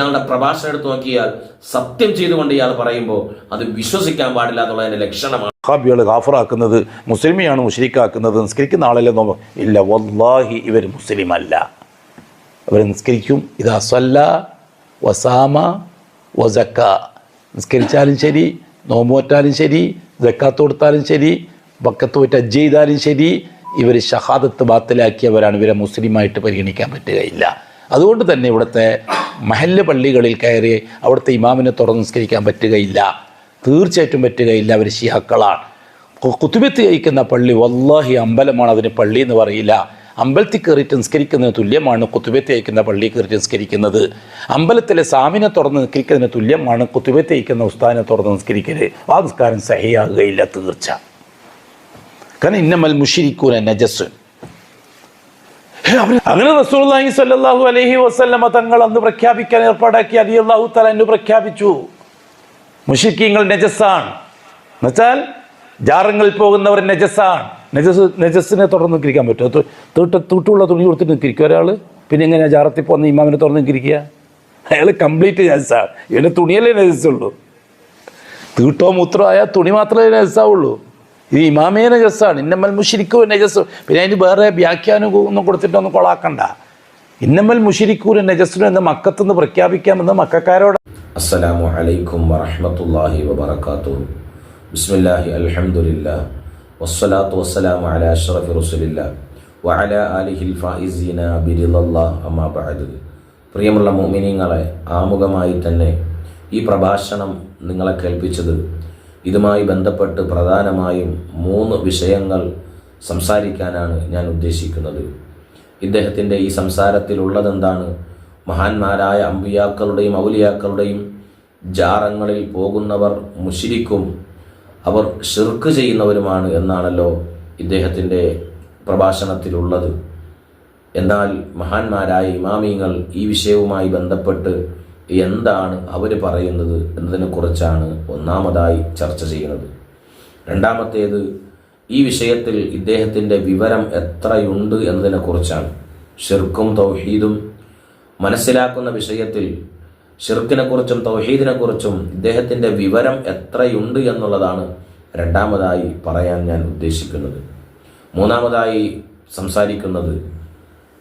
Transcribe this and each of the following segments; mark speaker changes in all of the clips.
Speaker 1: ഇയാളുടെ പ്രഭാഷണം എടുത്ത് നോക്കിയാൽ സത്യം ചെയ്തുകൊണ്ട് ഇയാൾ പറയുമ്പോൾ അത് വിശ്വസിക്കാൻ പാടില്ല എന്നുള്ളതിന്റെ ലക്ഷണമാണ്.
Speaker 2: ഹാബികൾ ഹാഫറാക്കുന്നത് മുസ്ലിമിയാണ് മുഷരിക്കാക്കുന്നത് നിസ്കരിക്കുന്ന ആളല്ലേ നോ ഇല്ല വല്ലാഹി ഇവർ മുസ്ലിം അല്ല അവർ നിസ്കരിക്കും ഇതാ സല്ല വസാമ വസക്ക. നിസ്കരിച്ചാലും ശരി നോമ്പോറ്റാലും ശരി ജക്കാത്ത് കൊടുത്താലും ശരി ബക്കത്ത് പോയിട്ട് ചെയ്താലും ശരി ഇവർ ഷഹാദത്ത് ബാത്തിലാക്കിയവരാണ് ഇവരെ മുസ്ലിമായിട്ട് പരിഗണിക്കാൻ പറ്റുകയില്ല. അതുകൊണ്ട് തന്നെ ഇവിടുത്തെ മഹല്ല് പള്ളികളിൽ കയറി അവിടുത്തെ ഇമാമിനെ തുറന്ന് നിസ്കരിക്കാൻ പറ്റുകയില്ല. തീർച്ചയായിട്ടും പറ്റുകയില്ല അവർ ഷിയാക്കളാണ് കുത്തുബത്ത് കഴിക്കുന്ന പള്ളി വല്ലാഹി അമ്പലമാണ് അതിന് പള്ളി എന്ന് പറയില്ല. അമ്പലത്തിൽ കയറിയിട്ട് നിസ്കരിക്കുന്നതിന് തുല്യമാണ് കുത്തുബത്ത് അയക്കുന്ന പള്ളി കയറിയിട്ട് നിസ്കരിക്കുന്നത്. അമ്പലത്തിലെ സാമിനെ തുറന്ന് നിസ്കരിക്കുന്നതിന് തുല്യമാണ് കുത്തുബത്ത് അയക്കുന്ന ഉസ്താദിനെ തുറന്ന് നിസ്കരിക്കൽ. ആ നിസ്കാരം സഹിയാകുകയില്ല തീർച്ച. കാരണം ഇന്നമൽ മുഷിരിക്കൂന അവർ അങ്ങനെ റസൂലുള്ളാഹി സ്വല്ലല്ലാഹു അലഹി വസല്ലമ തങ്ങൾ അന്ന് പ്രഖ്യാപിക്കാൻ ഏർപ്പാടാക്കി അലി അള്ളാഹു തല എന്ന് പ്രഖ്യാപിച്ചു. മുഷിക്കിങ്ങൾ നജസ്സാണ്. എന്നുവെച്ചാൽ ജാറങ്ങളിൽ പോകുന്നവർ നജസ്സാണ്. നജസ് നജസ്സിനെ തുടർന്ന് നിൽക്കാൻ പറ്റുമോ? തൊട്ട് തൊട്ടുള്ള തുണി കൊടുത്തിട്ട് നിൽക്കിരിക്കും ഒരാൾ പിന്നെ എങ്ങനെയാണ് ജാറത്തിൽ പോകുന്ന ഇമാമിനെ തുറന്ന് നിൽക്കിരിക്കുക? അയാൾ കംപ്ലീറ്റ് നജസ്സാണ്. ഇവന് തുണിയല്ലേ നജസ്സുള്ളൂ. തീട്ടോ മൂത്രോ ആയാൽ തുണി മാത്രമേ നജസ്സാവുള്ളൂ. ഇത് ഇമാമേ നജസ്സാണ്. ഇന്നമ്മൽ മുഷിരിക്കൂ നജസ് പിന്നെ അതിന് വേറെ വ്യാഖ്യാനം ഒന്നും കൊടുത്തിട്ടൊന്നും കൊളാക്കണ്ട. ഇന്നമ്മൽ മുഷിരിക്കൂർ നജസ്സിനും എന്ന് മക്കത്തുനിന്ന് പ്രഖ്യാപിക്കാമെന്ന് മക്കാരോട്
Speaker 1: അസ്സലാമു അലൈക്കും വറഹ്മത്തുള്ളാഹി വബറകാതുഹു. ബിസ്മില്ലാഹി അൽഹംദുലില്ലാ വസ്സലാത്തു വസ്സലാമു അലാ അഷ്റഫി റസൂലില്ലാ വഅലാ ആലിഹിൽ ഫായിസീന ബിരിദല്ലാഹ് അമ്മാ ബഅദ്. പ്രിയമുള്ള മുഅ്മിനീങ്ങളെ ആമുഖമായി തന്നെ ഈ പ്രഭാഷണം നിങ്ങളെ കേൾപ്പിച്ചത് ഇതുമായി ബന്ധപ്പെട്ട് പ്രധാനമായും മൂന്ന് വിഷയങ്ങൾ സംസാരിക്കാനാണ് ഞാൻ ഉദ്ദേശിക്കുന്നത്. ഇദ്ദേഹത്തിന്റെ ഈ സംസാരത്തിലുള്ളതെന്താണ്? മഹാന്മാരായ അമ്പിയാക്കളുടെയും ഔലിയാക്കളുടെയും ജാറങ്ങളിൽ പോകുന്നവർ മുഷിരിക്കും അവർ ഷിർക്ക് ചെയ്യുന്നവരുമാണ് എന്നാണല്ലോ ഇദ്ദേഹത്തിന്റെ പ്രഭാഷണത്തിലുള്ളത്. എന്നാൽ മഹാന്മാരായ ഇമാമിങ്ങൾ ഈ വിഷയവുമായി ബന്ധപ്പെട്ട് എന്താണ് അവർ പറയുന്നത് എന്നതിനെ എന്നതിനെക്കുറിച്ചാണ് ഒന്നാമതായി ചർച്ച ചെയ്യുന്നത്. രണ്ടാമത്തേത് ഈ വിഷയത്തിൽ ഇദ്ദേഹത്തിന്റെ വിവരം എത്രയുണ്ട് എന്നതിനെ എന്നതിനെക്കുറിച്ചാണ് ഷിർക്കും തൗഹീദും മനസ്സിലാക്കുന്ന വിഷയത്തിൽ ഷിർക്കിനെ കുറിച്ചും തൗഹീദിനെ കുറിച്ചും ഇദ്ദേഹത്തിന്റെ വിവരം എത്രയുണ്ട് എന്നുള്ളതാണ് രണ്ടാമതായി പറയാൻ ഞാൻ ഉദ്ദേശിക്കുന്നത്. മൂന്നാമതായി സംസാരിക്കുന്നത്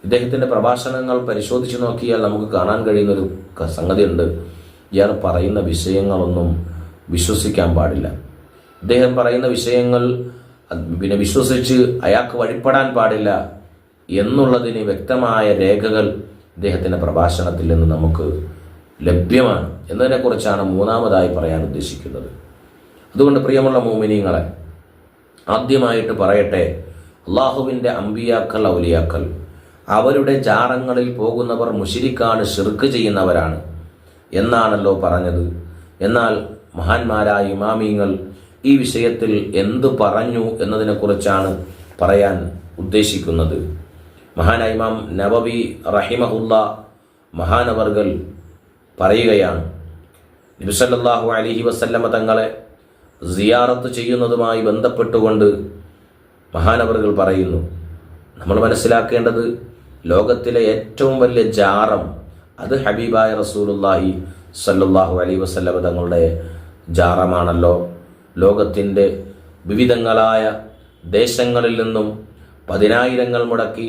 Speaker 1: ഇദ്ദേഹത്തിന്റെ പ്രഭാഷണങ്ങൾ പരിശോധിച്ച് നോക്കിയാൽ നമുക്ക് കാണാൻ കഴിയുന്നൊരു സംഗതി സംഗതിയുണ്ട്. ഇയാൾ പറയുന്ന വിഷയങ്ങളൊന്നും വിശ്വസിക്കാൻ പാടില്ല. ഇദ്ദേഹം പറയുന്ന വിഷയങ്ങൾ പിന്നെ വിശ്വസിച്ച് അയാൾക്ക് വഴിപ്പെടാൻ പാടില്ല എന്നുള്ളതിന് വ്യക്തമായ രേഖകൾ ഇദ്ദേഹത്തിന്റെ പ്രഭാഷണത്തിൽ നിന്ന് നമുക്ക് ലഭ്യമാണ് എന്നതിനെക്കുറിച്ചാണ് മൂന്നാമതായി പറയാൻ ഉദ്ദേശിക്കുന്നത്. അതുകൊണ്ട് പ്രിയമുള്ള മോമിനിയങ്ങളെ ആദ്യമായിട്ട് പറയട്ടെ അള്ളാഹുവിന്റെ അമ്പിയാക്കൽ ഔലിയാക്കൾ അവരുടെ ജാറങ്ങളിൽ പോകുന്നവർ മുഷിരിക്കാണ് ഷിർക്ക് ചെയ്യുന്നവരാണ്. എന്നാണല്ലോ പറഞ്ഞത്. എന്നാൽ മഹാന്മാരായ ഇമാമിങ്ങൾ ഈ വിഷയത്തിൽ എന്തു പറഞ്ഞു എന്നതിനെക്കുറിച്ചാണ് പറയാൻ ഉദ്ദേശിക്കുന്നത്. മഹാനായ ഇമാം റഹിമഹുല്ല മഹാനവർകൾ പറയുകയാണ് നബിസല്ലാഹു അലഹി വസല്ലമ തങ്ങളെ സിയാറത്ത് ചെയ്യുന്നതുമായി ബന്ധപ്പെട്ടുകൊണ്ട് മഹാനവറുകൾ പറയുന്നു നമ്മൾ മനസ്സിലാക്കേണ്ടത് ലോകത്തിലെ ഏറ്റവും വലിയ ജാറം അത് ഹബീബായ റസൂലുല്ലാഹി സല്ലാഹു അലൈ വസല്ലമ തങ്ങളുടെ ജാറമാണല്ലോ. ലോകത്തിന്റെ വിവിധങ്ങളായ ദേശങ്ങളിൽ നിന്നും പതിനായിരങ്ങൾ മുടക്കി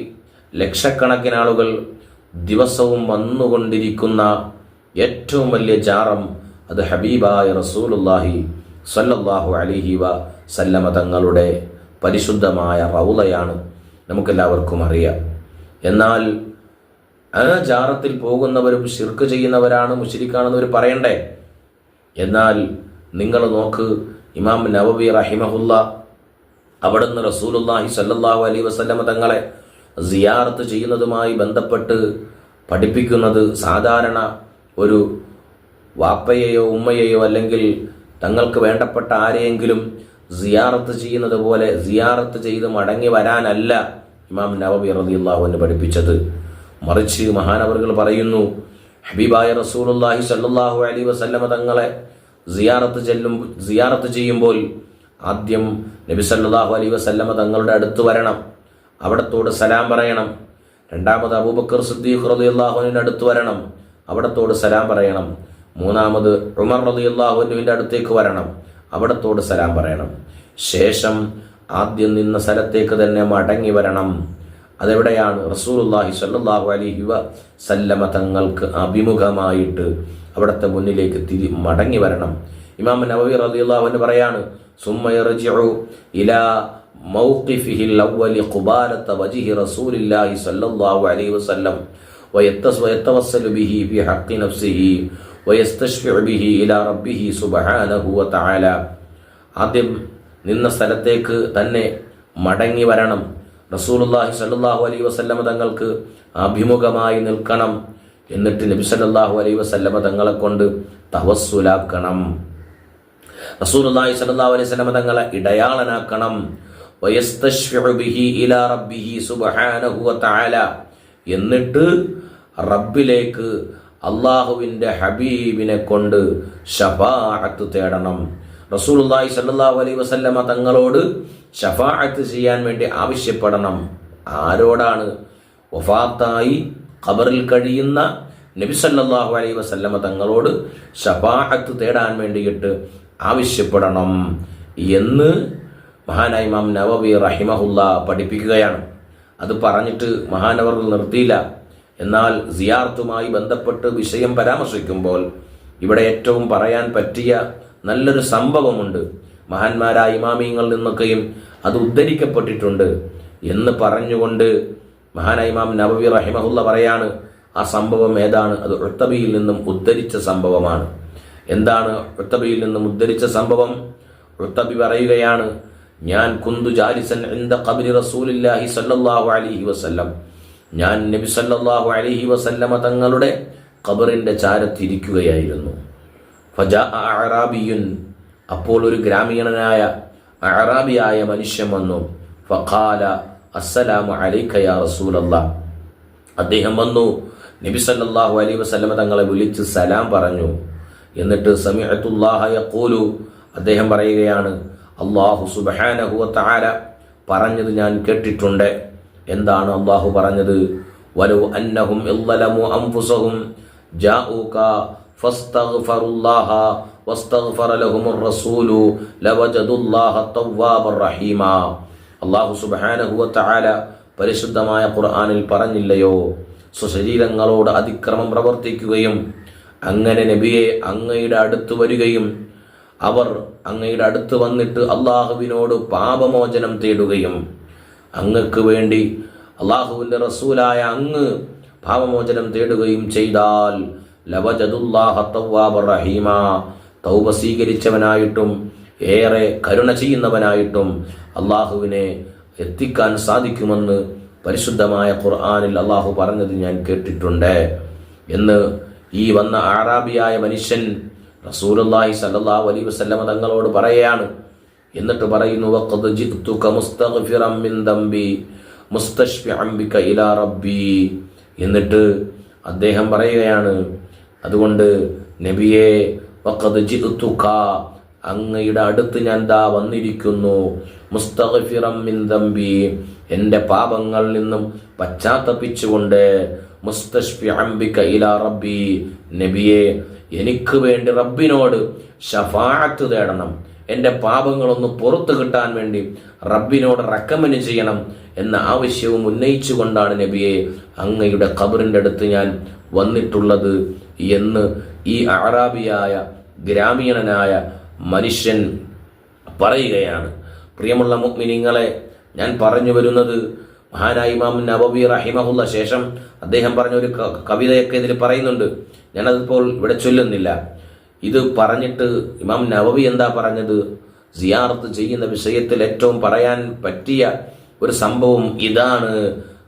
Speaker 1: ലക്ഷക്കണക്കിന് ആളുകൾ ദിവസവും വന്നുകൊണ്ടിരിക്കുന്ന ഏറ്റവും വലിയ ജാറം അത് ഹബീബായ റസൂലുല്ലാഹി സല്ലല്ലാഹു അലിഹി വ സല്ലമ തങ്ങളുടെ പരിശുദ്ധമായ റൗലയാണ് നമുക്കെല്ലാവർക്കും അറിയാം. എന്നാൽ ആ ജാറത്തിൽ പോകുന്നവരും ഷിർക്ക് ചെയ്യുന്നവരാണ് മുഷിരിക്കാണെന്ന് അവർ പറയണ്ടേ? എന്നാൽ നിങ്ങൾ നോക്ക് ഇമാം നവബി റഹിമഹുല്ല അവിടുന്ന് റസൂലുല്ലാഹി സല്ലാഹു അലൈ വസല്ലമ തങ്ങളെ സിയാറത്ത് ചെയ്യുന്നതുമായി ബന്ധപ്പെട്ട് പഠിപ്പിക്കുന്നത് സാധാരണ ഒരു വാപ്പയെയോ ഉമ്മയെയോ അല്ലെങ്കിൽ തങ്ങൾക്ക് വേണ്ടപ്പെട്ട ആരെയെങ്കിലും സിയാറത്ത് ചെയ്യുന്നത് പോലെ സിയാറത്ത് ചെയ്ത് മടങ്ങി വരാനല്ല. ഇമാം നവബി റളിയല്ലാഹുവിന് പഠിപ്പിച്ചത്. മറിച്ച് മഹാനവറുകൾ പറയുന്നു ഹബീബായ റസൂലുള്ളാഹി സല്ലാഹു അലി വസല്ലമ തങ്ങളെ സിയാറത്ത് ചെല്ലും സിയാറത്ത് ചെയ്യുമ്പോൾ ആദ്യം നബി സല്ലാഹു അലൈഹി വസല്ലമ തങ്ങളുടെ അടുത്ത് വരണം. അവിടത്തോട് സലാം പറയണം. രണ്ടാമത് അബൂബക്കർ സിദ്ദീഖ് അള്ളാഹുവിന്റെ അടുത്ത് വരണം. അവിടത്തോട് സലാം പറയണം. മൂന്നാമത് ഉമർ റളിയല്ലാഹുവിന്റെ അടുത്തേക്ക് വരണം. അവിടത്തോട് സലാം പറയണം. ശേഷം ആദ്യം നിന്ന സ്ഥലത്തേക്ക് തന്നെ മടങ്ങി വരണം അതെവിടെയാണ് റസൂലുള്ളാഹി സ്വല്ലല്ലാഹു അലൈഹി വസല്ലമ തങ്ങൾക്ക് അഭിമുഖമായിട്ട് അവിടുത്തെ മുന്നിലേക്ക് തിരി മടങ്ങി വരണം ഇമാം നവവി റളിയല്ലാഹു അൻഹു പറയാണ് സുമ്മ യർജിഉ ഇലാ موقفه الأول قبالة وجه رسول الله صلى الله عليه وسلم ويتص- ويتوسل به في حق نفسه ويستشفع به إلى ربه سبحانه وتعالى ആദ്യം നിന്ന സ്ഥലത്തേക്ക് തന്നെ മടങ്ങി വരണം. റസൂലുള്ളാഹി സല്ലാഹു അലൈ വസല്ലമ തങ്ങൾക്ക് അഭിമുഖമായി നിൽക്കണം. എന്നിട്ട് നബി സല്ലാഹു അലൈ വസല്ലമ തങ്ങളെ കൊണ്ട് തവസ്സുലാക്കണം. റസൂലുള്ളാഹി സല്ലാഹു അലൈഹി വസല്ലമ തങ്ങളെ ഇടയാളനാക്കണം. എന്നിട്ട് റബ്ബിലേക്ക് അള്ളാഹുവിന്റെ ഹബീബിനെ കൊണ്ട് ഷഫാഅത്ത് തേടണം. റസൂലുള്ളാഹി സല്ലല്ലാഹു അലൈഹി വസല്ലമ തങ്ങളോട് ഷഫാഅത്ത് ചെയ്യാൻ വേണ്ടി ആവശ്യപ്പെടണം. ആരോടാണ്? വഫാത്തായി ഖബറിൽ കഴിയുന്ന നബി സല്ലല്ലാഹു അലൈഹി വസല്ലമ തങ്ങളോട് ഷഫാഅത്ത് തേടാൻ വേണ്ടിയിട്ട് ആവശ്യപ്പെടണം എന്ന് മഹാനായ ഇമാം നവവി റഹിമഹുല്ല പഠിപ്പിക്കുകയാണ്. അത് പറഞ്ഞിട്ട് മഹാനവർ നിർത്തിയില്ല. എന്നാൽ സിയാർത്തുമായി ബന്ധപ്പെട്ട് വിഷയം പരാമർശിക്കുമ്പോൾ ഇവിടെ ഏറ്റവും പറയാൻ പറ്റിയ നല്ലൊരു സംഭവമുണ്ട്. മഹാന്മാരായ ഇമാമിയങ്ങളിൽ നിന്നൊക്കെയും അത് ഉദ്ധരിക്കപ്പെട്ടിട്ടുണ്ട്. എന്ന് പറഞ്ഞുകൊണ്ട് മഹാനായ ഇമാം നബവി റഹിമഹുല്ല പറയാണ് ആ സംഭവം ഏതാണ്? അത് ഉത്തബിയിൽ നിന്നും ഉദ്ധരിച്ച സംഭവമാണ്. എന്താണ് ഉത്തബിയിൽ നിന്നും ഉദ്ധരിച്ച സംഭവം? ഉത്തബി പറയുകയാണ് ഞാൻ കുന്തു ജാലിസൻ ഇന്ദ ഖബരി റസൂലില്ലാഹി സല്ലല്ലാഹു അലൈഹി വസല്ലം. ഞാൻ നബി സല്ലല്ലാഹു അലൈഹി വസല്ലമ തങ്ങളുടെ കബറിന്റെ ചാരത്തിരിക്കുകയായിരുന്നു. ഫജാ അറാബിയുൻ അപ്പോൾ ഒരു ഗ്രാമീണനായ അറാബിയായ മനുഷ്യൻ വന്നു. ഫഖാല അസ്സലാമു അലൈക യാ അദ്ദേഹം വന്നു. നബി സല്ലല്ലാഹു അലൈഹി വസല്ലമ തങ്ങളെ വിളിച്ച് സലാം പറഞ്ഞു. എന്നിട്ട് സമിഅത്തുല്ലാഹ യഖൂലു. അദ്ദേഹം പറയുകയാണ് അള്ളാഹു സുബ്ഹാനഹു വതആല. പറഞ്ഞത് ഞാൻ കേട്ടിട്ടുണ്ട്. എന്താണ് അള്ളാഹു പറഞ്ഞത്? വലു അന്നഹും ഫസ്തഗ്ഫറുല്ലാഹ വസ്തഗ്ഫറ റസൂലു അല്ലാഹു സുബ്ഹാനഹു പരിശുദ്ധമായ ഖുർആനിൽ പറഞ്ഞില്ലയോ? സ്വശരീരങ്ങളോട് അതിക്രമം പ്രവർത്തിക്കുകയും അങ്ങനെ നബിയെ അങ്ങയുടെ അടുത്ത് വരികയും അവർ അങ്ങയുടെ അടുത്ത് വന്നിട്ട് അള്ളാഹുവിനോട് പാപമോചനം തേടുകയും അങ്ങക്ക് വേണ്ടി അള്ളാഹുവിന്റെ റസൂലായ അങ്ങ് പാപമോചനം തേടുകയും ചെയ്താൽ ലവജദുല്ലാഹ റഹീമ. തൗബ സ്വീകരിച്ചവനായിട്ടും ഏറെ കരുണ ചെയ്യുന്നവനായിട്ടും അള്ളാഹുവിനെ എത്തിക്കാൻ സാധിക്കുമെന്ന് പരിശുദ്ധമായ ഖുർആാനിൽ അള്ളാഹു പറഞ്ഞത് ഞാൻ കേട്ടിട്ടുണ്ട്. എന്ന് ഈ വന്ന ആറാബിയായ മനുഷ്യൻ റസൂലുള്ളാഹി സല്ലാ അലൈ വസല്ലമ തങ്ങളോട് പറയുകയാണ് എന്നിട്ട് പറയുന്നു എന്നിട്ട് അദ്ദേഹം പറയുകയാണ് അതുകൊണ്ട് നബിയെ അങ്ങയുടെ അടുത്ത് ഞാൻ ദാ വന്നിരിക്കുന്നു. മിൻ ദംബി എന്റെ പാപങ്ങളിൽ നിന്നും പശ്ചാത്തപിച്ചുകൊണ്ട് ഇലാ റബ്ബി. നബിയെ എനിക്ക് വേണ്ടി റബ്ബിനോട് ഷഫാഅത്ത് തേടണം. എന്റെ പാപങ്ങളൊന്ന് പുറത്തു കിട്ടാൻ വേണ്ടി റബ്ബിനോട് റെക്കമെൻഡ് ചെയ്യണം എന്ന ആവശ്യവും ഉന്നയിച്ചുകൊണ്ടാണ് നബിയെ അങ്ങയുടെ ഖബറിന്റെ അടുത്ത് ഞാൻ വന്നിട്ടുള്ളത്. എന്ന് ഈ അറാബിയായ ഗ്രാമീണനായ മനുഷ്യൻ പറയുകയാണ്. പ്രിയമുള്ള മുഅ്മിനീങ്ങളെ ഞാൻ പറഞ്ഞു വരുന്നത് മഹാനായ ഇമാം നബവി റഹിമഹുള്ള ശേഷം അദ്ദേഹം പറഞ്ഞ ഒരു കവിതയൊക്കെ ഇതിൽ പറയുന്നുണ്ട്. ഞാനതിപ്പോൾ ഇവിടെ ചൊല്ലുന്നില്ല. ഇത് പറഞ്ഞിട്ട് ഇമാം നബവി എന്താ പറഞ്ഞത്? സിയാർത്ത് ചെയ്യുന്ന വിഷയത്തിൽ ഏറ്റവും പറയാൻ പറ്റിയ ഒരു സംഭവം ഇതാണ്.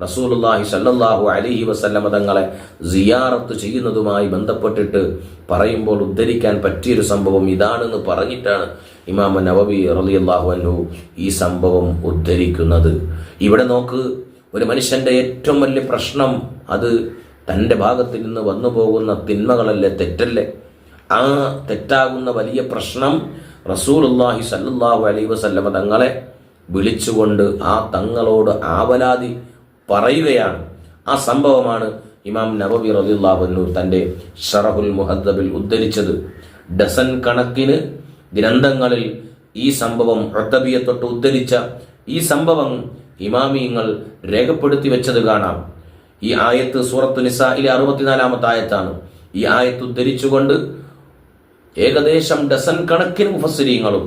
Speaker 1: റസൂലുള്ളാഹി സല്ലല്ലാഹു അലൈഹി വസല്ലമ തങ്ങളെ സിയാറത്ത് ചെയ്യുന്നതുമായി ബന്ധപ്പെട്ടിട്ട് പറയുമ്പോൾ ഉദ്ധരിക്കാൻ പറ്റിയൊരു സംഭവം ഇതാണെന്ന് പറഞ്ഞിട്ടാണ് ഇമാമ നവബി റളിയല്ലാഹു അൻഹു ഈ സംഭവം ഉദ്ധരിക്കുന്നത്. ഇവിടെ നോക്ക് ഒരു മനുഷ്യന്റെ ഏറ്റവും വലിയ പ്രശ്നം അത് തന്റെ ഭാഗത്ത് നിന്ന് വന്നു പോകുന്ന തിന്മകളല്ലേ തെറ്റല്ലേ? ആ തെറ്റാകുന്ന വലിയ പ്രശ്നം റസൂലുള്ളാഹി സല്ലല്ലാഹു അലൈഹി വസല്ലമ തങ്ങളെ വിളിച്ചുകൊണ്ട് ആ തങ്ങളോട് ആവലാതി പറയുകയാണ്. ആ സംഭവമാണ് ഇമാം നബബി റളിയല്ലാഹു തന്റെ ഷറഹുൽ മുഹദ്ദബിൽ ഉദ്ധരിച്ചത്. ഡസൻ കണക്കിന് ഗ്രന്ഥങ്ങളിൽ ഈ സംഭവം ഒത്തബിയെ തൊട്ട് ഉദ്ധരിച്ച ഈ സംഭവം ഇമാമിയങ്ങൾ രേഖപ്പെടുത്തി വെച്ചത് കാണാം. ഈ ആയത്ത് സൂറത്തു നിസായിലെ അറുപത്തിനാലാമത്തെ ആയത്താണ്. ഈ ആയത്ത് ഉദ്ധരിച്ചുകൊണ്ട് ഏകദേശം ഡസൻ കണക്കിന് മുഫസ്സിരീങ്ങളും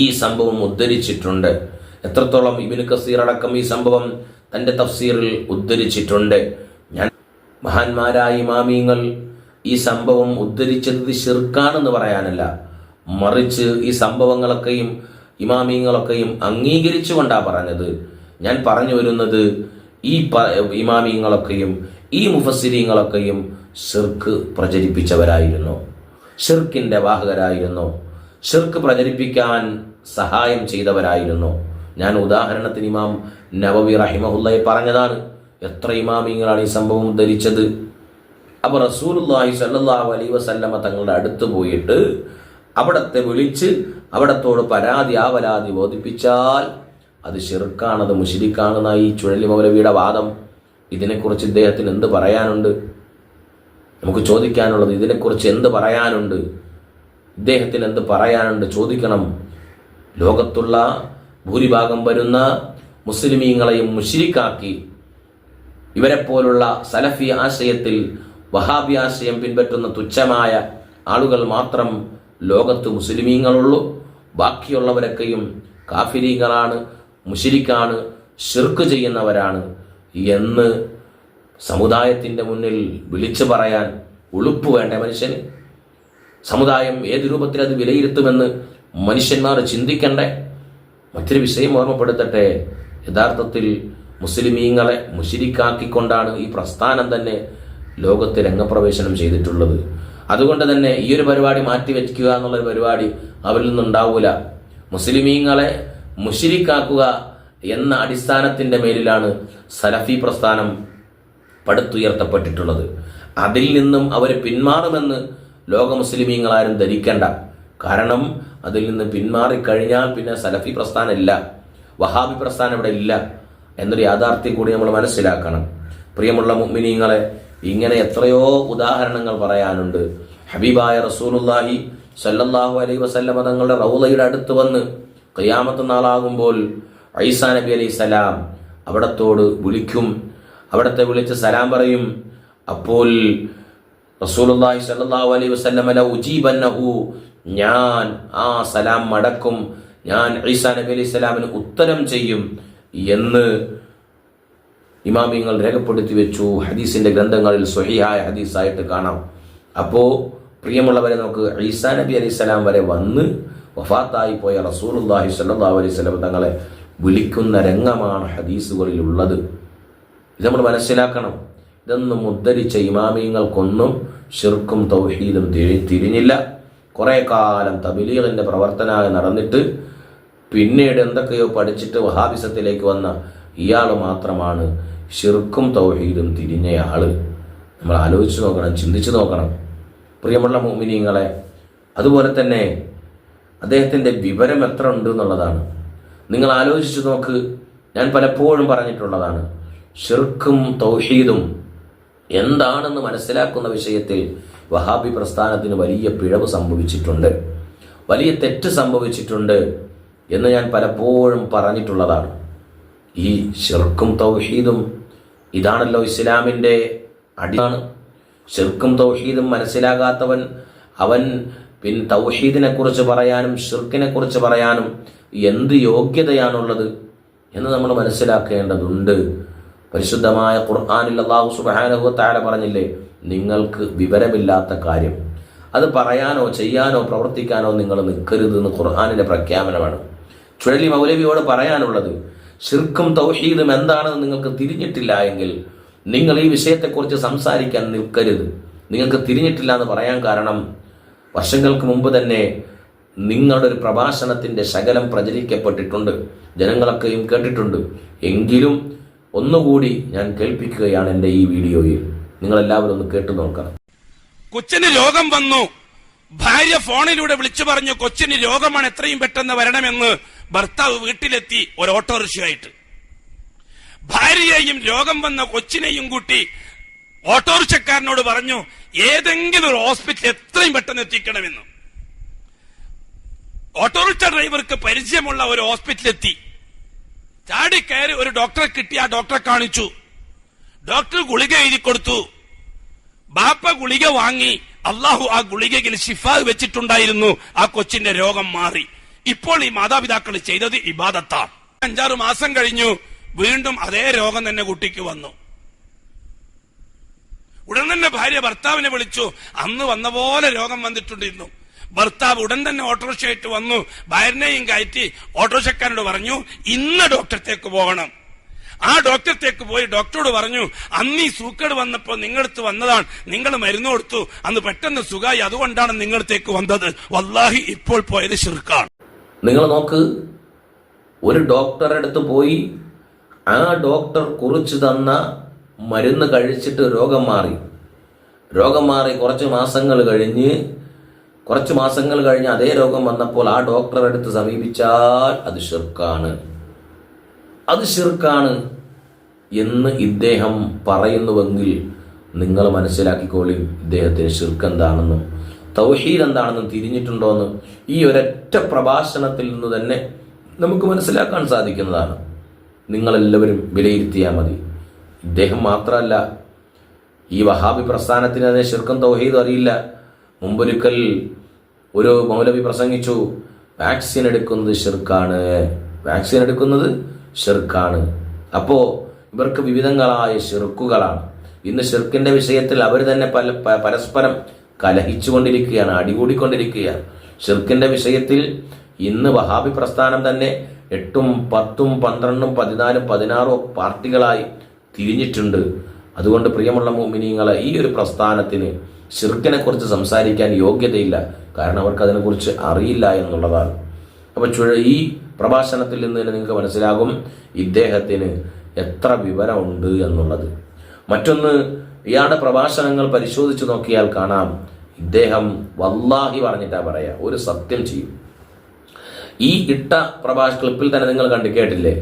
Speaker 1: ഈ സംഭവം ഉദ്ധരിച്ചിട്ടുണ്ട്. എത്രത്തോളം ഇബിന് കസീർ അടക്കം ഈ സംഭവം തന്റെ തഫ്സീറിൽ ഉദ്ധരിച്ചിട്ടുണ്ട്. ഞാൻ മഹാന്മാരായ ഇമാമിയങ്ങൾ ഈ സംഭവം ഉദ്ധരിച്ചത് ശിർക്കാണെന്ന് പറയാനല്ല. മറിച്ച് ഈ സംഭവങ്ങളൊക്കെയും ഇമാമിയങ്ങളൊക്കെയും അംഗീകരിച്ചുകൊണ്ടാ പറഞ്ഞത്. ഞാൻ പറഞ്ഞു വരുന്നത് ഈ ഇമാമിയങ്ങളൊക്കെയും ഈ മുഫസിരിങ്ങളൊക്കെയും ഷിർക്ക് പ്രചരിപ്പിച്ചവരായിരുന്നു. ഷിർക്കിന്റെ വാഹകരായിരുന്നു. ഷിർക്ക് പ്രചരിപ്പിക്കാൻ സഹായം ചെയ്തവരായിരുന്നു. ഞാൻ ഉദാഹരണത്തിന് ഇമാം നവവി റഹിമഹുല്ലയെ പറഞ്ഞതാണ്. എത്ര ഇമാമിങ്ങളാണ് ഈ സംഭവം ധരിച്ചത് അപ്പൊ റസൂലുള്ളാഹി സ്വല്ലല്ലാഹു അലൈഹി വസല്ലമ തങ്ങളുടെ അടുത്ത് പോയിട്ട് അവിടത്തെ വിളിച്ച് അവിടത്തോട് പരാതി ആ പരാതി ബോധിപ്പിച്ചാൽ അത് ഷിർക്കാണത് ഈ ചുഴലി മൗലവിയുടെ വാദം. ഇതിനെക്കുറിച്ച് ഇദ്ദേഹത്തിന് എന്ത് പറയാനുണ്ട്? നമുക്ക് ചോദിക്കാനുള്ളത് ഇതിനെക്കുറിച്ച് എന്ത് പറയാനുണ്ട്? ഇദ്ദേഹത്തിന് എന്ത് പറയാനുണ്ട്? ചോദിക്കണം. ലോകത്തുള്ള ഭൂരിഭാഗം വരുന്ന മുസ്ലിമീങ്ങളെയും മുഷിരിക്കാക്കി. ഇവരെ പോലുള്ള സലഫി ആശയത്തിൽ വഹാബി ആശയം പിൻപറ്റുന്ന തുച്ഛമായ ആളുകൾ മാത്രം ലോകത്ത് മുസ്ലിമീങ്ങളുള്ളൂ. ബാക്കിയുള്ളവരൊക്കെയും കാഫിരീങ്ങളാണ് മുഷിരിക്കാണ് ഷിർക്ക് ചെയ്യുന്നവരാണ് എന്ന് സമുദായത്തിന്റെ മുന്നിൽ വിളിച്ചു പറയാൻ ഉളുപ്പ് വേണ്ട മനുഷ്യന്? സമുദായം ഏത് രൂപത്തിൽ അത് വിലയിരുത്തുമെന്ന് മനുഷ്യന്മാർ ചിന്തിക്കണ്ടേ? മറ്റൊരു വിഷയം ഓർമ്മപ്പെടുത്തട്ടെ. യഥാർത്ഥത്തിൽ മുസ്ലിമീങ്ങളെ മുഷിരിക്കാക്കിക്കൊണ്ടാണ് ഈ പ്രസ്ഥാനം തന്നെ ലോകത്ത് രംഗപ്രവേശനം ചെയ്തിട്ടുള്ളത്. അതുകൊണ്ട് തന്നെ ഈ ഒരു പരിപാടി മാറ്റി മാറ്റിവെക്കുക എന്നുള്ളൊരു പരിപാടി അവരിൽ നിന്നുണ്ടാവൂല. മുസ്ലിമീങ്ങളെ മുഷിരിക്കാക്കുക എന്ന അടിസ്ഥാനത്തിന്റെ മേലിലാണ് സലഫി പ്രസ്ഥാനം പടുത്തുയർത്തപ്പെട്ടിട്ടുള്ളത്. അതിൽ നിന്നും അവർ പിന്മാറുമെന്ന് ലോക മുസ്ലിമീങ്ങളാരും ധരിക്കേണ്ട. കാരണം അതിൽ നിന്ന് പിന്മാറിക്കഴിഞ്ഞാൽ പിന്നെ സലഫി പ്രസ്ഥാനം ഇല്ല. വഹാബി പ്രസ്ഥാനം ഇവിടെ ഇല്ല എന്നൊരു യാഥാർത്ഥ്യം കൂടി നമ്മൾ മനസ്സിലാക്കണം. പ്രിയമുള്ള മുഅ്മിനീങ്ങളെ ഇങ്ങനെ എത്രയോ ഉദാഹരണങ്ങൾ പറയാനുണ്ട്. ഹബീബായ റസൂലുല്ലാഹി സല്ലല്ലാഹു അലൈ വസല്ലമ തങ്ങളുടെ റൗലയുടെ അടുത്ത് വന്ന് കയ്യാമത്ത നാളാകുമ്പോൾ ഐസാ നബി അലൈഹി സലാം അവിടത്തോട് വിളിക്കും. അവിടത്തെ വിളിച്ച് സലാം പറയും. അപ്പോൾ റസൂലുള്ളാഹി സ്വല്ലല്ലാഹു അലൈഹി വസല്ലമ ലൗജീബന്നഹു ഞാൻ ആ സലാം മടക്കും. ഞാൻ ഈസാ നബി അലൈഹി സ്വലാമിന് ഉത്തരം ചെയ്യും എന്ന് ഇമാമിങ്ങൾ രേഖപ്പെടുത്തി വെച്ചു. ഹദീസിന്റെ ഗ്രന്ഥങ്ങളിൽ സ്വഹിയായ ഹദീസായിട്ട് കാണാം. അപ്പോ പ്രിയമുള്ളവരെ നമുക്ക് ഈസാ നബി അലൈഹി സ്വലാം വരെ വന്ന് വഫാത്തായി പോയ റസൂലുള്ളാഹി സല്ലാ അലൈഹി വസല്ലം തങ്ങളെ വിളിക്കുന്ന രംഗമാണ് ഹദീസുകളിൽ ഉള്ളത് ഇത് നമ്മൾ മനസ്സിലാക്കണം. ഇതൊന്നും ഉദ്ധരിച്ച ഇമാമിയങ്ങൾക്കൊന്നും ഷിർക്കും തൗഹീദും തിരി തിരിഞ്ഞില്ല. കുറെ കാലം തബിലീഗിന്റെ പ്രവർത്തനമായി നടന്നിട്ട് പിന്നീട് എന്തൊക്കെയോ പഠിച്ചിട്ട് വഹാബിസത്തിലേക്ക് വന്ന ഇയാൾ മാത്രമാണ് ശിർക്കും തൗഹീദും തിരിഞ്ഞയാൾ നമ്മൾ ആലോചിച്ച് നോക്കണം ചിന്തിച്ച് നോക്കണം. പ്രിയമുള്ള മോമിനിയങ്ങളെ അതുപോലെ തന്നെ അദ്ദേഹത്തിന്റെ വിവരം എത്ര ഉണ്ട് എന്നുള്ളതാണ്. നിങ്ങൾ ആലോചിച്ചു നോക്ക് ഞാൻ പലപ്പോഴും പറഞ്ഞിട്ടുള്ളതാണ്. ഷിർക്കും തൗഹീദും എന്താണെന്ന് മനസ്സിലാക്കുന്ന വിഷയത്തിൽ വഹാബി പ്രസ്ഥാനത്തിന് വലിയ പിഴവ് സംഭവിച്ചിട്ടുണ്ട്. വലിയ തെറ്റ് സംഭവിച്ചിട്ടുണ്ട് എന്ന് ഞാൻ പലപ്പോഴും പറഞ്ഞിട്ടുള്ളതാണ്. ഈ ഷിർക്കും തൗഹീദും ഇതാണല്ലോ ഇസ്ലാമിന്റെ അടിയാണ് ഷിർക്കും തൗഹീദും മനസ്സിലാകാത്തവൻ അവൻ പിൻ തൗഹീദിനെ കുറിച്ച് പറയാനും ഷിർക്കിനെ കുറിച്ച് പറയാനും എന്ത് യോഗ്യതയാണുള്ളത് എന്ന് നമ്മൾ മനസ്സിലാക്കേണ്ടതുണ്ട്. പരിശുദ്ധമായ ഖുർആാനിൽ അള്ളാഹു സുബാനഹു താല പറഞ്ഞില്ലേ നിങ്ങൾക്ക് വിവരമില്ലാത്ത കാര്യം. അത് പറയാനോ ചെയ്യാനോ പ്രവർത്തിക്കാനോ നിങ്ങൾ നിൽക്കരുത് എന്ന് ഖുർആാനിന്റെ പ്രഖ്യാപനമാണ്. ചുഴലി മൗലവിയോട് പറയാനുള്ളത് ശിർക്കും തൗഹീദും എന്താണെന്ന് നിങ്ങൾക്ക് തിരിഞ്ഞിട്ടില്ല എങ്കിൽ നിങ്ങൾ ഈ വിഷയത്തെക്കുറിച്ച് സംസാരിക്കാൻ നിൽക്കരുത്. നിങ്ങൾക്ക് തിരിഞ്ഞിട്ടില്ല എന്ന് പറയാൻ കാരണം വർഷങ്ങൾക്ക് മുമ്പ് തന്നെ നിങ്ങളുടെ ഒരു പ്രഭാഷണത്തിന്റെ ശകലം പ്രചരിക്കപ്പെട്ടിട്ടുണ്ട്. ജനങ്ങളൊക്കെയും കേട്ടിട്ടുണ്ട്. എങ്കിലും ഒന്നുകൂടി ഞാൻ കേൾപ്പിക്കുകയാണ് എന്റെ ഈ വീഡിയോയിൽ. നിങ്ങൾ എല്ലാവരും ഒന്ന് കേട്ടു നോക്കണം.
Speaker 3: കൊച്ചിന് രോഗം വന്നു. ഭാര്യ ഫോണിലൂടെ വിളിച്ചു പറഞ്ഞു കൊച്ചിന് രോഗമാണ് എത്രയും പെട്ടെന്ന് വരണമെന്ന് ഭർത്താവ് വീട്ടിലെത്തി ഒരു ഓട്ടോറിക്ഷയായിട്ട്. ഭാര്യയെയും രോഗം വന്ന കൊച്ചിനെയും കൂട്ടി ഓട്ടോറിക്ഷക്കാരനോട് പറഞ്ഞു ഏതെങ്കിലും ഒരു ഹോസ്പിറ്റൽ എത്രയും പെട്ടെന്ന് എത്തിക്കണമെന്ന്. ഓട്ടോറിക്ഷ ഡ്രൈവർക്ക് പരിചയമുള്ള ഒരു ഹോസ്പിറ്റൽ എത്തി ചാടി കയറി ഒരു ഡോക്ടറെ കിട്ടി ആ ഡോക്ടറെ കാണിച്ചു. ഡോക്ടർ ഗുളിക എഴുതി കൊടുത്തു. ബാപ്പ ഗുളിക വാങ്ങി. അള്ളാഹു ആ ഗുളികയിൽ ശിഫാ വെച്ചിട്ടുണ്ടായിരുന്നു. ആ കൊച്ചിന്റെ രോഗം മാറി. ഇപ്പോൾ ഈ മാതാപിതാക്കൾ ചെയ്തത് ഇബാദത്താണ് അഞ്ചാറ് മാസം കഴിഞ്ഞു. വീണ്ടും അതേ രോഗം തന്നെ കുട്ടിക്ക് വന്നു. ഉടൻ തന്നെ ഭാര്യ ഭർത്താവിനെ വിളിച്ചു. അന്ന് വന്ന പോലെ രോഗം വന്നിട്ടുണ്ടിരുന്നു ഭർത്താവ് ഉടൻ തന്നെ ഓട്ടോറിക്ഷയായിട്ട് വന്നു. ഭാര്യനെയും കയറ്റി ഓട്ടോറിക്ഷക്കാരനോട് പറഞ്ഞു ഇന്ന് ഡോക്ടറത്തേക്ക് പോകണം. ആ ഡോക്ടറത്തേക്ക് പോയി ഡോക്ടറോട് പറഞ്ഞു അന്ന് ഈ സൂക്കേട് വന്നപ്പോൾ നിങ്ങളടുത്ത് വന്നതാണ്. നിങ്ങൾ മരുന്ന് കൊടുത്തു. അന്ന് പെട്ടെന്ന് സുഖമായി. അതുകൊണ്ടാണ് നിങ്ങളത്തേക്ക് വന്നത്. വല്ലാഹി ഇപ്പോൾ പോയത് ഷിർക്കാണ്
Speaker 1: നിങ്ങൾ നോക്ക് ഒരു ഡോക്ടറെ അടുത്ത് പോയി ആ ഡോക്ടർ കുറിച്ച് തന്ന മരുന്ന് കഴിച്ചിട്ട് രോഗം മാറി. രോഗം മാറി കുറച്ച് മാസങ്ങൾ കഴിഞ്ഞ് കുറച്ച് മാസങ്ങൾ കഴിഞ്ഞ് അതേ രോഗം വന്നപ്പോൾ ആ ഡോക്ടറെ അടുത്ത് സമീപിച്ചാൽ അത് ഷിർക്കാണ് അത് ഷിർക്കാണ് എന്ന് ഇദ്ദേഹം പറയുന്നുവെങ്കിൽ നിങ്ങൾ മനസ്സിലാക്കിക്കോളി ഇദ്ദേഹത്തിന് ഷിർക്ക് എന്താണെന്നും തൗഹീദ് എന്താണെന്നും തിരിഞ്ഞിട്ടുണ്ടോയെന്ന് ഈ ഒരൊറ്റ പ്രഭാഷണത്തിൽ നിന്ന് തന്നെ നമുക്ക് മനസ്സിലാക്കാൻ സാധിക്കുന്നതാണ്. നിങ്ങളെല്ലാവരും വിലയിരുത്തിയാൽ മതി. ഇദ്ദേഹം മാത്രമല്ല ഈ വഹാബി പ്രസ്ഥാനത്തിന് അതിനെ ശിർക്കം തൗഹീദ് അറിയില്ല. മുമ്പൊരിക്കൽ ഒരു മൗലവി പ്രസംഗിച്ചു വാക്സിൻ എടുക്കുന്നത് ഷിർക്കാണ് വാക്സിൻ എടുക്കുന്നത് ഷിർക്കാണ് അപ്പോ ഇവർക്ക് വിവിധങ്ങളായ ഷിർക്കുകളാണ് ഇന്ന് ഷിർക്കിന്റെ വിഷയത്തിൽ അവർ തന്നെ പല പരസ്പരം കലഹിച്ചുകൊണ്ടിരിക്കുകയാണ് അടികൂടിക്കൊണ്ടിരിക്കുകയാണ്. ഷിർക്കിന്റെ വിഷയത്തിൽ ഇന്ന് വഹാബി പ്രസ്ഥാനം തന്നെ എട്ടും പത്തും പന്ത്രണ്ടും പതിനാലും പതിനാറും പാർട്ടികളായി തിരിഞ്ഞിട്ടുണ്ട്. അതുകൊണ്ട് പ്രിയമുള്ള മോമിനിയങ്ങളെ ഈ ഒരു പ്രസ്ഥാനത്തിന് ഷിർക്കിനെ കുറിച്ച് സംസാരിക്കാൻ യോഗ്യതയില്ല. കാരണം അവർക്ക് അതിനെക്കുറിച്ച് അറിയില്ല എന്നുള്ളതാണ്. അപ്പൊ ചുഴ ഈ പ്രഭാഷണത്തിൽ നിന്ന് തന്നെ നിങ്ങൾക്ക് മനസ്സിലാകും ഇദ്ദേഹത്തിന് എത്ര വിവരമുണ്ട് എന്നുള്ളത്. മറ്റൊന്ന് ഇയാളുടെ പ്രഭാഷണങ്ങൾ പരിശോധിച്ചു നോക്കിയാൽ കാണാം. ഇദ്ദേഹം വല്ലാഹി പറഞ്ഞിട്ടാ പറയാ. ഒരു സത്യം ചെയ്യും. ഈ ഇട്ട പ്രഭാഷ ക്ലിപ്പിൽ തന്നെ നിങ്ങൾ കണ്ടു കേട്ടില്ലേ?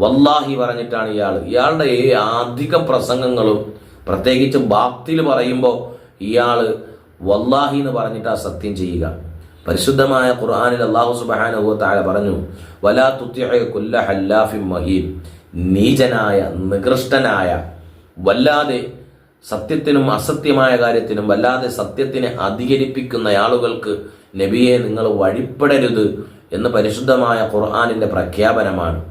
Speaker 1: വല്ലാഹി പറഞ്ഞിട്ടാണ് ഇയാൾ ഇയാളുടെ അധിക പ്രസംഗങ്ങളും പ്രത്യേകിച്ച് ബാത്തിൽ പറയുമ്പോൾ ഇയാൾ വല്ലാഹി എന്ന് പറഞ്ഞിട്ട് പറഞ്ഞിട്ടാ സത്യം ചെയ്യുക. പരിശുദ്ധമായ ഖുർആാനിൽ അള്ളാഹു വതആല പറഞ്ഞു വലാ ഹല്ലാഫി മഹീൻ. നീചനായ നികൃഷ്ടനായ വല്ലാതെ സത്യത്തിനും അസത്യമായ കാര്യത്തിനും വല്ലാതെ സത്യത്തിനെ അധികരിപ്പിക്കുന്ന ആളുകൾക്ക് നബിയെ നിങ്ങൾ വഴിപ്പെടരുത് എന്ന് പരിശുദ്ധമായ ഖുർആാനിന്റെ പ്രഖ്യാപനമാണ്.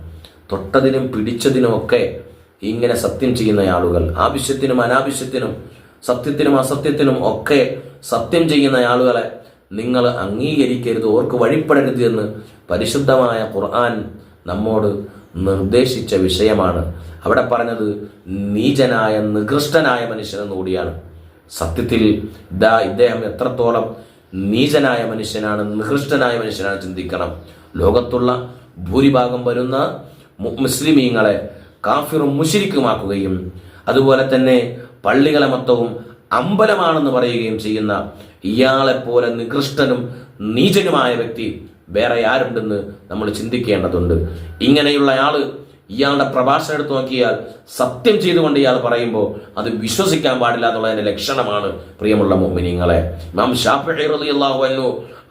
Speaker 1: തൊട്ടതിനും പിടിച്ചതിനുമൊക്കെ ഇങ്ങനെ സത്യം ചെയ്യുന്ന ആളുകൾ ആവശ്യത്തിനും അനാവശ്യത്തിനും സത്യത്തിനും അസത്യത്തിനും ഒക്കെ സത്യം ചെയ്യുന്ന ആളുകളെ നിങ്ങൾ അംഗീകരിക്കരുത് ഓർക്ക് വഴിപ്പെടരുത് എന്ന് പരിശുദ്ധമായ ഖുർആൻ നമ്മോട് നിർദ്ദേശിച്ച വിഷയമാണ്. അവിടെ പറഞ്ഞത് നീചനായ നികൃഷ്ടനായ മനുഷ്യനെന്ന് കൂടിയാണ്. സത്യത്തിൽ ദാ ഇദ്ദേഹം എത്രത്തോളം നീചനായ മനുഷ്യനാണ് നികൃഷ്ടനായ മനുഷ്യനാണ് ചിന്തിക്കണം. ലോകത്തുള്ള ഭൂരിഭാഗം വരുന്ന മുസ്ലിമീങ്ങളെ കാഫിറും മുഷിരിക്കുമാക്കുകയും അതുപോലെ തന്നെ പള്ളികളെ മൊത്തവും അമ്പലമാണെന്ന് പറയുകയും ചെയ്യുന്ന ഇയാളെപ്പോലെ നികൃഷ്ടനും നീചനുമായ വ്യക്തി വേറെ ആരുണ്ടെന്ന് നമ്മൾ ചിന്തിക്കേണ്ടതുണ്ട്. ഇങ്ങനെയുള്ള ആൾ ഇയാളുടെ പ്രഭാഷണം എടുത്തു നോക്കിയാൽ സത്യം ചെയ്തുകൊണ്ട് ഇയാൾ പറയുമ്പോൾ അത് വിശ്വസിക്കാൻ പാടില്ല എന്നുള്ളതിന്റെ ലക്ഷണമാണ് പ്രിയമുള്ള മോമിനിങ്ങളെ. നാം ഷാഫി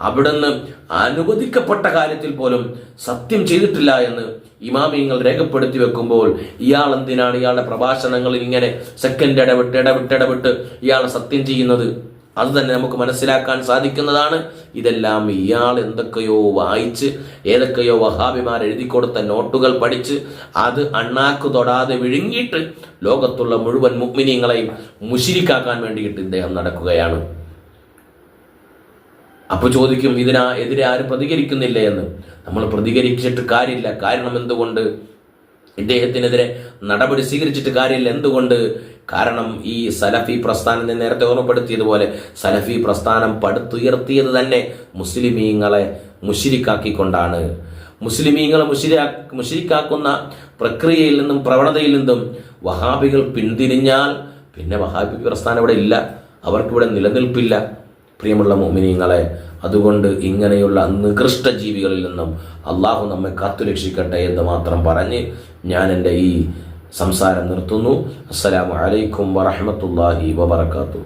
Speaker 1: അവിടുന്ന് അനുവദിക്കപ്പെട്ട കാര്യത്തിൽ പോലും സത്യം ചെയ്തിട്ടില്ല എന്ന് ഇമാമിങ്ങൾ രേഖപ്പെടുത്തി വെക്കുമ്പോൾ ഇയാൾ എന്തിനാണ് ഇയാളുടെ പ്രഭാഷണങ്ങളിൽ ഇങ്ങനെ സെക്കൻഡ് ഇടവിട്ട് ഇടവിട്ട് ഇടവിട്ട് ഇയാൾ സത്യം ചെയ്യുന്നത്? അത് തന്നെ നമുക്ക് മനസ്സിലാക്കാൻ സാധിക്കുന്നതാണ്. ഇതെല്ലാം ഇയാൾ എന്തൊക്കെയോ വായിച്ച് ഏതൊക്കെയോ വഹാബിമാർ എഴുതി കൊടുത്ത നോട്ടുകൾ പഠിച്ച് അത് അണ്ണാക്ക് തൊടാതെ വിഴുങ്ങിയിട്ട് ലോകത്തുള്ള മുഴുവൻ മുഗ്മിനിയങ്ങളെയും മുഷിരിക്കാക്കാൻ വേണ്ടിയിട്ട് ഇദ്ദേഹം നടക്കുകയാണ്. അപ്പൊ ചോദിക്കും ഇതിനാ എതിരെ ആരും പ്രതികരിക്കുന്നില്ല എന്ന്? നമ്മൾ പ്രതികരിച്ചിട്ട് കാര്യമില്ല. കാരണം എന്തുകൊണ്ട്? ഇദ്ദേഹത്തിനെതിരെ നടപടി സ്വീകരിച്ചിട്ട് കാര്യമില്ല. എന്തുകൊണ്ട്? കാരണം ഈ സലഫി പ്രസ്ഥാനം നേരത്തെ ഓർമ്മപ്പെടുത്തിയതുപോലെ സലഫി പ്രസ്ഥാനം പടുത്തുയർത്തിയത് തന്നെ മുസ്ലിമീങ്ങളെ മുഷിരിക്കാക്കിക്കൊണ്ടാണ്. മുസ്ലിമീങ്ങളെ മുഷിരാ മുഷിരിക്കാക്കുന്ന പ്രക്രിയയിൽ നിന്നും പ്രവണതയിൽ നിന്നും വഹാബികൾ പിന്തിരിഞ്ഞാൽ പിന്നെ വഹാബി പ്രസ്ഥാനം ഇവിടെ ഇല്ല. അവർക്കിവിടെ നിലനിൽപ്പില്ല. പ്രിയമുള്ള മോമിനിയങ്ങളെ അതുകൊണ്ട് ഇങ്ങനെയുള്ള നികൃഷ്ട ജീവികളിൽ നിന്നും അള്ളാഹു നമ്മെ കാത്തുരക്ഷിക്കട്ടെ എന്ന് മാത്രം പറഞ്ഞ് ഞാൻ എന്റെ ഈ സംസാരം നിർത്തുന്നു. അസ്സലാമു അലൈക്കും വറഹമത്തല്ലാഹി വബർക്കാത്തു